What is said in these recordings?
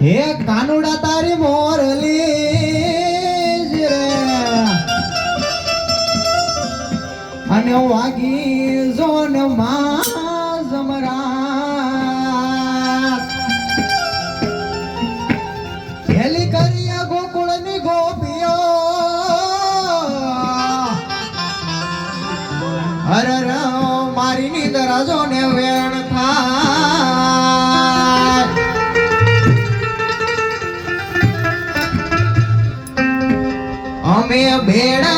હે કાનુડા તારી મોરલી અને વાગી જોનમાં જમરા હેલી કરીએ ગોકુળની ગોપીઓ. અરે મારી ની દરાજો ને થાય ಬೇಡ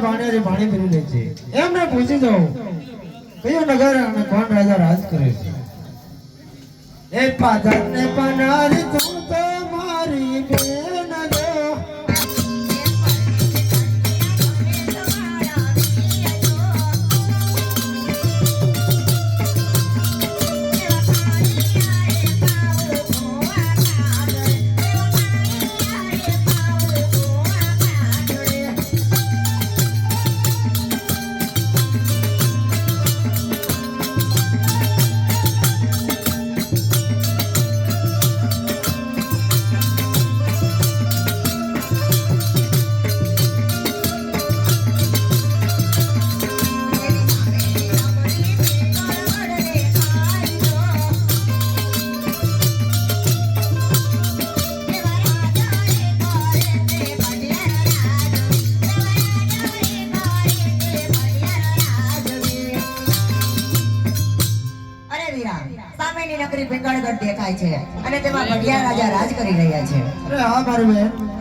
પાણી પાણી ભરી લે છે. એમને પૂછી જાઉં, કયો નગર અને કોણ રાજા રાજ કરે છે? એ પાદર ને પનારી તું તો મારી બેન છે. અને તેમાં ભડિયા રાજા રાજ કરી રહ્યા છે. અરે હા મારું બેન.